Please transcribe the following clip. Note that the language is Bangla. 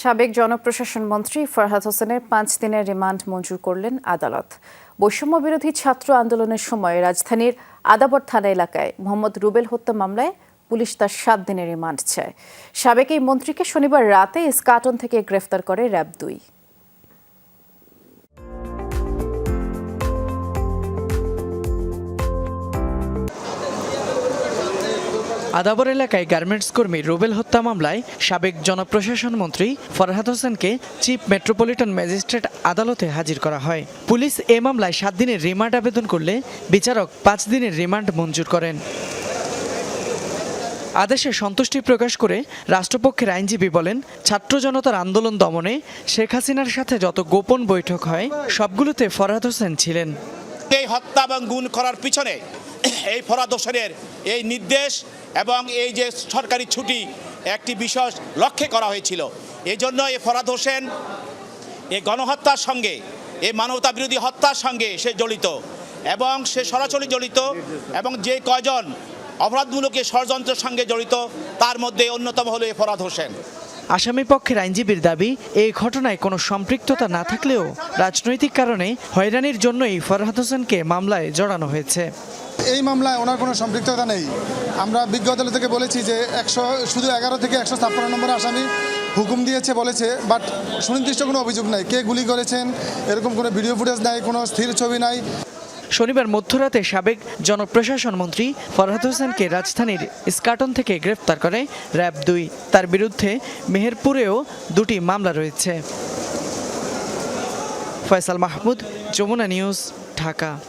সাবেক জনপ্রশাসন মন্ত্রী ফরহাদ হোসেনের পাঁচ দিনের রিমান্ড মঞ্জুর করলেন আদালত। বৈষম্য বিরোধী ছাত্র আন্দোলনের সময় রাজধানীর আদাবর থানা এলাকায় মোহাম্মদ রুবেল হত্যা মামলায় পুলিশ তার সাত দিনের রিমান্ড চায়। সাবেক এই মন্ত্রীকে শনিবার রাতে স্কাটন থেকে গ্রেফতার করে র্যাব দুই। আদাবর এলাকায় গার্মেন্টস কর্মী রুবেল হত্যা মামলায় সাবেক জনপ্রশাসন মন্ত্রী ফরহাদ হোসেনকে চিফ মেট্রোপলিটন ম্যাজিস্ট্রেট আদালতে হাজির করা হয়। পুলিশ এ মামলায় সাত দিনের রিমান্ড আবেদন করলে বিচারক পাঁচ দিনের রিমান্ড মঞ্জুর করেন। আদেশে সন্তুষ্টি প্রকাশ করে রাষ্ট্রপক্ষের আইনজীবী বলেন, ছাত্র জনতার আন্দোলন দমনে শেখ হাসিনার সাথে যত গোপন বৈঠক হয়, সবগুলোতে ফরহাদ হোসেন ছিলেন। এই হত্যা এবং গুণ করার পিছনে এই ফরাদ হোসেনের এই নির্দেশ এবং এই যে সরকারি ছুটি একটি বিশেষ লক্ষ্যে করা হয়েছিল। এই জন্য এই ফরাদ হোসেন, এ গণহত্যার সঙ্গে, এ মানবতা বিরোধী হত্যার সঙ্গে সে জড়িত এবং সে সরাসরি জড়িত এবং যে কয়জন অপরাধমূলক ষড়যন্ত্রের সঙ্গে জড়িত, তার মধ্যে অন্যতম হলো এ ফরাদ হোসেন। আসামি পক্ষের আইনজীবীর দাবি, এই ঘটনায় কোনো সম্পৃক্ততা না থাকলেও রাজনৈতিক কারণে হয়রানির জন্যই ফরহাদ হোসেনকে মামলায় জড়ানো হয়েছে। এই মামলায় ওনার কোনো সম্পৃক্ততা নেই। আমরা বিজ্ঞ আদালত থেকে বলেছি যে একশো, শুধু এগারো থেকে একশো ছাপ্পান্ন নম্বর আসামি হুকুম দিয়েছে, বলেছে, বাট সুনির্দিষ্ট কোনো অভিযোগ নাই। কে গুলি করেছেন, এরকম কোনো ভিডিও ফুটেজ নাই, কোনো স্থির ছবি নাই। শনিবার মধ্যরাতে সাবেক জনপ্রশাসন মন্ত্রী ফরহাদ হোসেনকে রাজধানীর স্কাটন থেকে গ্রেফতার করে র্যাব দুই। তার বিরুদ্ধে মেহেরপুরেও দুটি মামলা রয়েছে। ফয়সাল মাহমুদ, যমুনা নিউজ, ঢাকা।